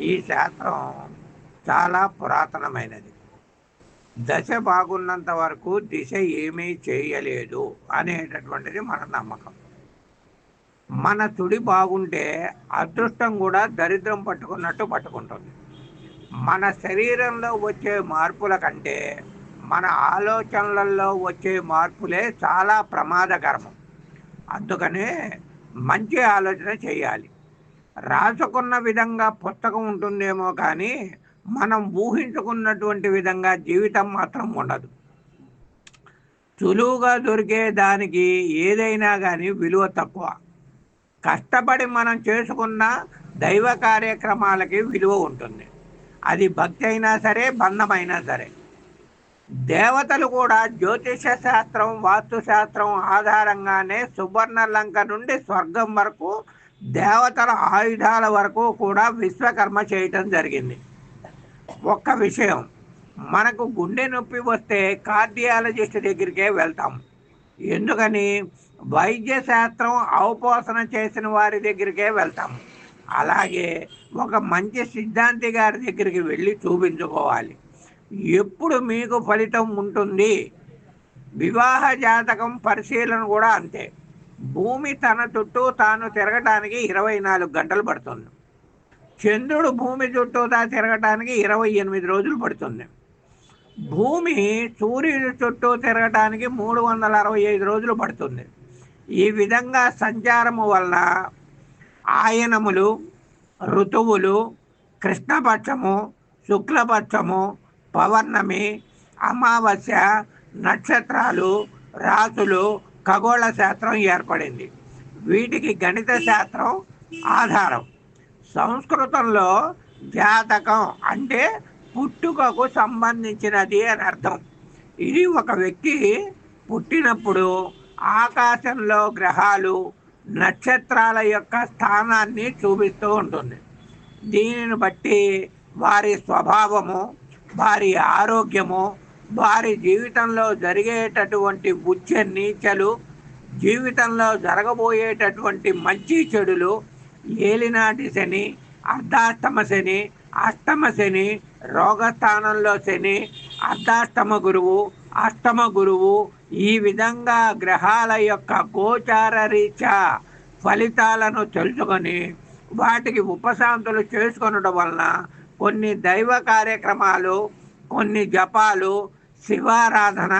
ఈ శాస్త్రం చాలా పురాతనమైనది. దశ బాగున్నంత వరకు దిశ ఏమీ చేయలేదు అనేటటువంటిది మన నమ్మకం. మన తుడి బాగుంటే అదృష్టం కూడా దరిద్రం పట్టుకున్నట్టు పట్టుకుంటుంది. మన శరీరంలో వచ్చే మార్పుల కంటే మన ఆలోచనలలో వచ్చే మార్పులే చాలా ప్రమాదకరం అందుకనే మంచి ఆలోచన చేయాలి. రాసుకున్న విధంగా పుస్తకం ఉంటుందేమో కానీ మనం ఊహించుకున్నటువంటి విధంగా జీవితం మాత్రం ఉండదు. సులువుగా దొరికే దానికి ఏదైనా కానీ విలువ తక్కువ. కష్టపడి మనం చేసుకున్న దైవ కార్యక్రమాలకి విలువ ఉంటుంది. అది భక్తి అయినా సరే బంధమైనా సరే. దేవతలు కూడా జ్యోతిష శాస్త్రం వాస్తు శాస్త్రం ఆధారంగానే సువర్ణలంక నుండి స్వర్గం వరకు దేవతల ఆయుధాల వరకు కూడా విశ్వకర్మ చేయటం జరిగింది. ఒక్క విషయం మనకు గుండె నొప్పి వస్తే కార్డియాలజిస్ట్ దగ్గరికే వెళ్తాం. ఎందుకని? వైద్య శాస్త్రం అవపోసన చేసిన వారి దగ్గరికే వెళ్తాం. అలాగే ఒక మంచి సిద్ధాంతి గారి దగ్గరికి వెళ్ళి చూపించుకోవాలి. ఎప్పుడు మీకు ఫలితం ఉంటుంది? వివాహ జాతకం పరిశీలన కూడా అంతే. భూమి తన చుట్టూ తాను తిరగటానికి ఇరవై నాలుగు గంటలు పడుతుంది. చంద్రుడు భూమి చుట్టూ తా తిరగటానికి ఇరవై ఎనిమిది రోజులు పడుతుంది. భూమి సూర్యుడి చుట్టూ తిరగటానికి మూడు వందల అరవై ఐదు రోజులు పడుతుంది. ఈ విధంగా సంచారము వల్ల ఆయనములు ఋతువులు కృష్ణపక్షము శుక్లపక్షము పౌర్ణమి అమావాస్య నక్షత్రాలు రాసులు ఖగోళ శాస్త్రం ఏర్పడింది. వీటికి గణిత శాస్త్రం ఆధారం. సంస్కృతంలో జాతకం అంటే పుట్టుకకు సంబంధించినది అని అర్థం. ఇది ఒక వ్యక్తి పుట్టినప్పుడు ఆకాశంలో గ్రహాలు నక్షత్రాల యొక్క స్థానాన్ని చూపిస్తూ ఉంటుంది. దీనిని బట్టి వారి స్వభావము వారి ఆరోగ్యము వారి జీవితంలో జరిగేటటువంటి ఉచ్చ నీచలు జీవితంలో జరగబోయేటటువంటి మంచి చెడులు ఏలినాటి శని అర్ధాష్టమ శని అష్టమ శని రోగస్థానంలో శని అర్ధాష్టమ గురువు అష్టమ గురువు ఈ విధంగా గ్రహాల యొక్క గోచార రీత్యా ఫలితాలను తెలుసుకొని వాటికి ఉపశాంతులు చేసుకొనడం వలన కొన్ని దైవ కార్యక్రమాలు కొన్ని జపాలు శివారాధన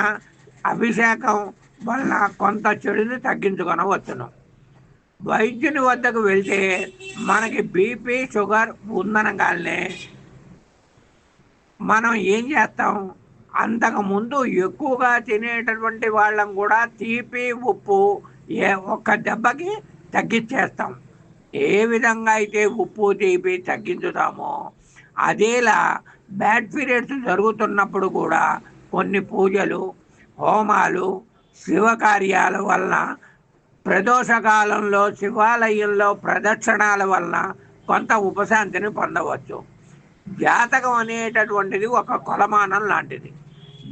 అభిషేకం వలన కొంత చెడుని తగ్గించుకొనవచ్చును వైద్యుని వద్దకు వెళ్తే మనకి బీపీ షుగర్ ఉందనగానే మనం ఏం చేస్తాం? అంతకుముందు ఎక్కువగా తినేటటువంటి వాళ్ళం కూడా తీపి ఉప్పు ఏ ఒక్క దెబ్బకి తగ్గించేస్తాం. ఏ విధంగా అయితే ఉప్పు తీపి తగ్గించుతామో అదేలా బ్యాడ్ పీరియడ్స్ జరుగుతున్నప్పుడు కూడా కొన్ని పూజలు హోమాలు శివకార్యాల వలన ప్రదోషకాలంలో శివాలయంలో ప్రదక్షిణాల వలన కొంత ఉపశాంతిని పొందవచ్చు. జాతకం అనేటటువంటిది ఒక కొలమానం లాంటిది.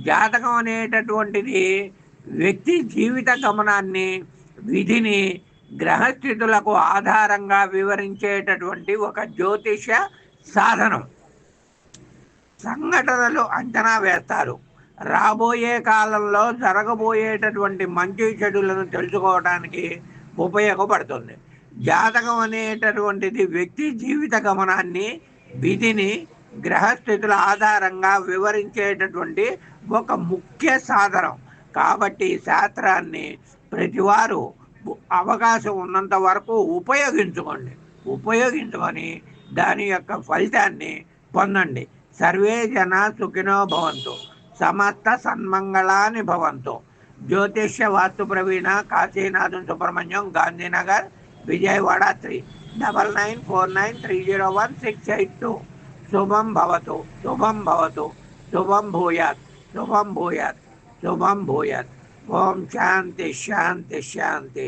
జాతకం అనేటటువంటిది వ్యక్తి జీవిత గమనాన్ని విధిని గ్రహస్థితులకు ఆధారంగా వివరించేటటువంటి ఒక జ్యోతిష సాధనం. సంఘటనలు అంచనా వేస్తారు. రాబోయే కాలంలో జరగబోయేటటువంటి మంచి చెడులను తెలుసుకోవడానికి ఉపయోగపడుతుంది. జాతకం అనేటటువంటిది వ్యక్తి జీవిత గమనాన్ని విధిని గ్రహస్థితుల ఆధారంగా వివరించేటటువంటి ఒక ముఖ్య సాధనం. కాబట్టి శాస్త్రాన్ని ప్రతివారు అవకాశం ఉన్నంత వరకు ఉపయోగించుకోండి. ఉపయోగించుకొని దాని యొక్క ఫలితాన్ని పొందండి. సర్వే జన సుఖినో భవంతు. సమస్త సన్మంగళాని భవంతు జ్యోతిష్య వాస్తు ప్రవీణ Kasinathan Subrahmanyam Gandhinagar Vijayawada three double nine four nine three zero one six eight two శుభం భవతు శుభం భవతు శుభం భూయాత్ శుభం భూయాత్ శుభం భూయాత్ ఓం శాంతి శాంతి శాంతి